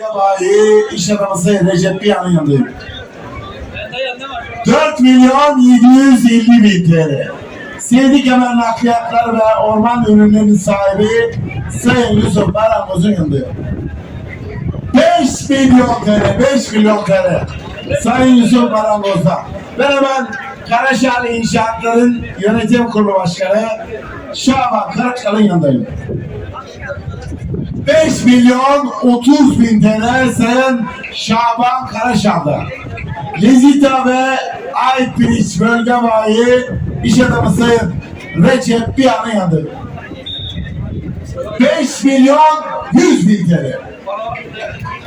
Yabayi iş adamı Sayın Recep Biyan'ın yanındayım. 4 milyon 750 bin TL. Sevdik Kemer Nakliyatlar ve Orman Ürünlerinin sahibi Sayın Yusuf Barangoz'un yanındayım. 5 milyon TL, 5 milyon TL. Sayın Yusuf Barangoz'da. Ben hemen Karaşali İnşaatların Yönetim Kurulu Başkanı Şaban Karaçal'ın yanındayım. 5 milyon 30 bin TL Şaban Karaşal'da. Lezita ve Aypirinç Bölge Bayi İş Adamı Sayın Recep Biyan'ın yanındayım. 5 milyon 100 bin TL.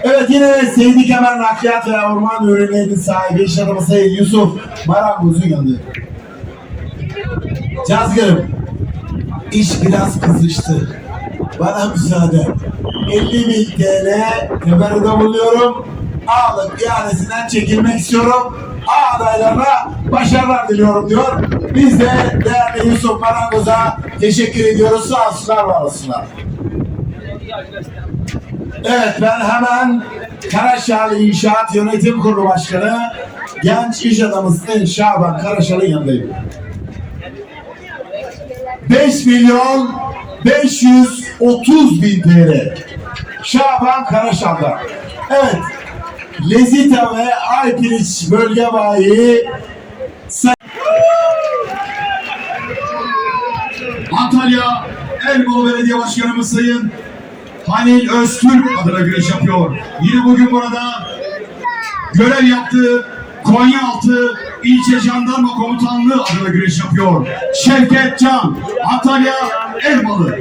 Evet yine Seydi Kemer Nakliyat ve Orman Ürünlerinin sahibi iş adamı Sayın Yusuf Marangoz'un yanındayım. Cazgırım, iş biraz kızıştı. Bana müsaade. 50 bin TL temerrüde bulunuyorum. Ağlık ihalesinden çekilmek istiyorum. A adaylarına başarılar diliyorum diyor. Biz de değerli Yusuf Marangoz'a teşekkür ediyoruz. Sağ olsunlar, var olsunlar. Evet ben hemen Karaşal İnşaat Yönetim Kurulu Başkanı genç iş adamı Sayın Şaban Karaşal'ın yanındayım. 5 milyon 530 bin TL. Şaban Karaşal'da. Evet. Lezita ve Aypiliç Bölge Bayi Antalya Elbolu Belediye Başkanımız Sayın Halil Öztürk adına güreş yapıyor. Yine bugün burada görev yaptığı Konyaaltı İlçe Jandarma Komutanlığı adına güreş yapıyor. Şevket Can, Antalya Elmalı,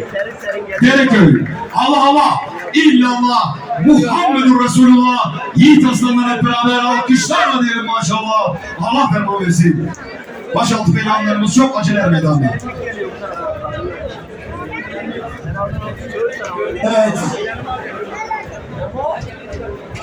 Dereköy, Allah Allah, illallah, Muhammedur Resulullah, Yiğit Aslanlar hep beraber alkışlarla diyelim maşallah. Allah ferman versin. Başaltı belanlarımız çok aceler meydanda. Evet.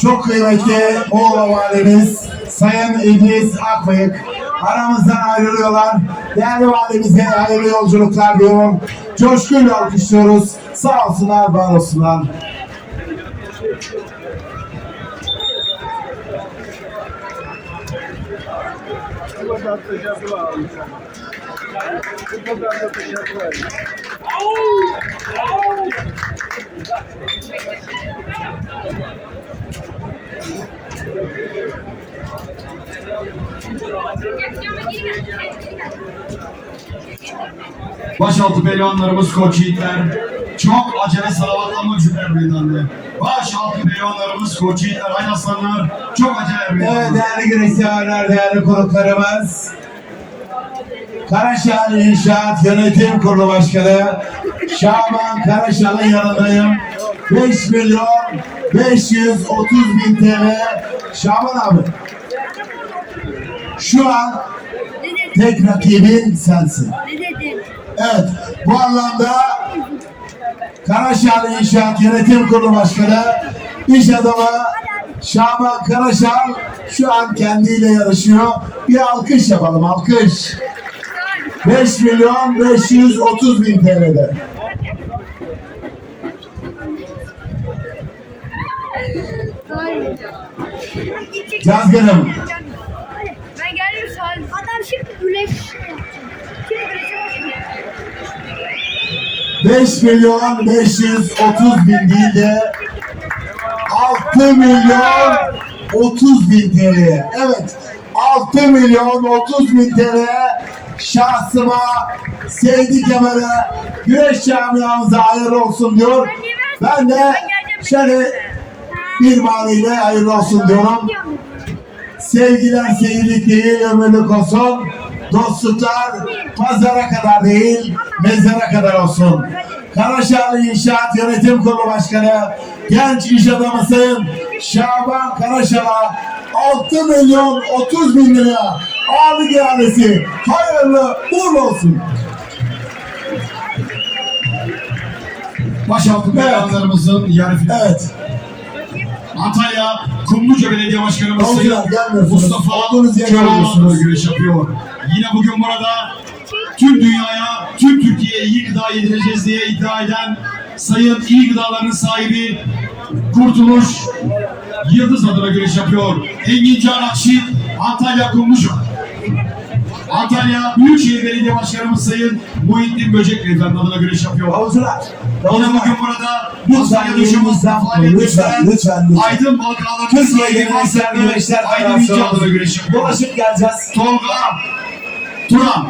Çok kıymetli Muğla Valimiz Sayın İdris Akbayık aramızdan ayrılıyorlar. Değerli valimize hayırlı yolculuklar diyorum. Coşkuyla alkışlıyoruz. Sağ olsunlar, var olsunlar. Başaltı pehlivanlarımız koç yiğitler. Çok acele salavatlama cümleler meydanda. Başaltı pehlivanlarımız koç yiğitler, ay aslanlar. Çok acele Evet meydanda. değerli güreşseverler, değerli konuklarımız. Karaşal İnşaat Yönetim Kurulu Başkanı Şaban Karaşal'ın yanındayım. 5 milyon 530 bin TL. Şaban abi. Şu an tek rakibin sensin. Evet, bu anlamda Karaşal İnşaat Yönetim Kurulu Başkanı iş adamı Şaban Karaşal şu an kendiyle yarışıyor. Bir alkış yapalım, alkış. 5 milyon 530 bin TL'de. Hayır. 5 milyon 530 bin değil de 6 milyon 30 bin TL. Evet 6 milyon 30 bin TL şahsıma Seydi Kemer'e güreş camiamıza hayırlı olsun diyor. Ben de şöyle bir maniyle hayırlı olsun diyorum. Sevgiler seyirlik değil ömürlük olsun. Dostluklar pazara kadar değil mezara kadar olsun. Karaşarlı İnşaat Yönetim Kurulu Başkanı genç iş adamı Sayın Şaban Karaşar'a 6 milyon 30 bin lira ağırlık ihalesi hayırlı uğurlu olsun. Başaltı pehlivanlarımızın yarı final. Evet. Antalya Kumluca Belediye Başkanımız Sayın. Mustafa Olduğunuz yere Köroğlu geliyorsunuz. güreş yapıyor. Yine bugün burada tüm dünyaya, tüm Türkiye'ye iyi gıda yedireceğiz diye iddia eden Sayın iyi gıdaların sahibi Kurtuluş Yıldız adına güreş yapıyor. Engin Can Akşin Antalya Kumluca. Antalya Büyükşehir Belediye Başkanımız Sayın Muhittin Böcek Beyefendi adına güreş yapıyor. Havuzlar. Yine bugün burada dışımızda yerimizden faaliyet lütfen, lütfen, lütfen. Aydın Balkanlar Türkiye geleneksel güreşler Aydın İnce adına güreş yapıyor. Dolaşıp geleceğiz. Tolga Turan